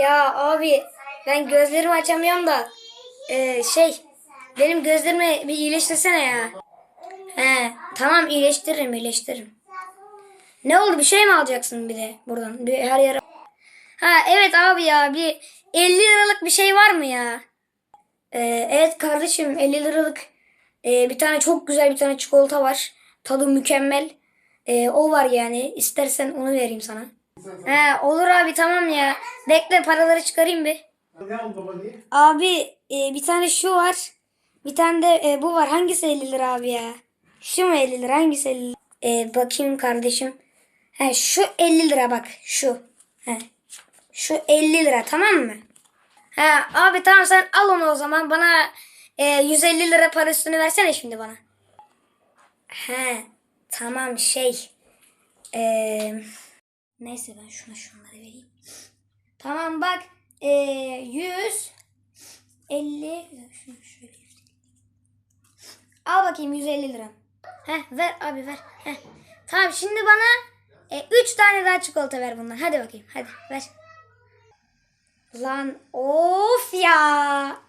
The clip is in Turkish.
Ya abi ben gözlerimi açamıyorum da ee, şey benim gözlerimi bir iyileştirsene ya. He tamam iyileştiririm iyileştiririm. Ne oldu bir şey mi alacaksın bir de buradan bir her yere? Ha evet abi ya bir 50 liralık bir şey var mı ya? Ee, evet kardeşim 50 liralık ee, bir tane çok güzel bir tane çikolata var. Tadı mükemmel. Ee, o var yani. İstersen onu vereyim sana. He, olur abi tamam ya. Bekle paraları çıkarayım bir. Ne oldu baba diye? Abi e, bir tane şu var. Bir tane de e, bu var. Hangisi 50 lira abi ya? Şu mu 50 lira? Hangisi 50 lira? E, bakayım kardeşim. He, şu 50 lira bak. Şu. He. Şu 50 lira tamam mı? He, abi tamam sen al onu o zaman. Bana e, 150 lira para üstünü versene şimdi bana. He. Tamam şey. E, neyse ben şuna şunları vereyim. Tamam bak. E, 100 50 şunu şöyle Al bakayım 150 lira. Heh ver abi ver. Heh. Tamam şimdi bana 3 tane daha çikolata ver bundan. Hadi bakayım hadi ver. Lan of ya.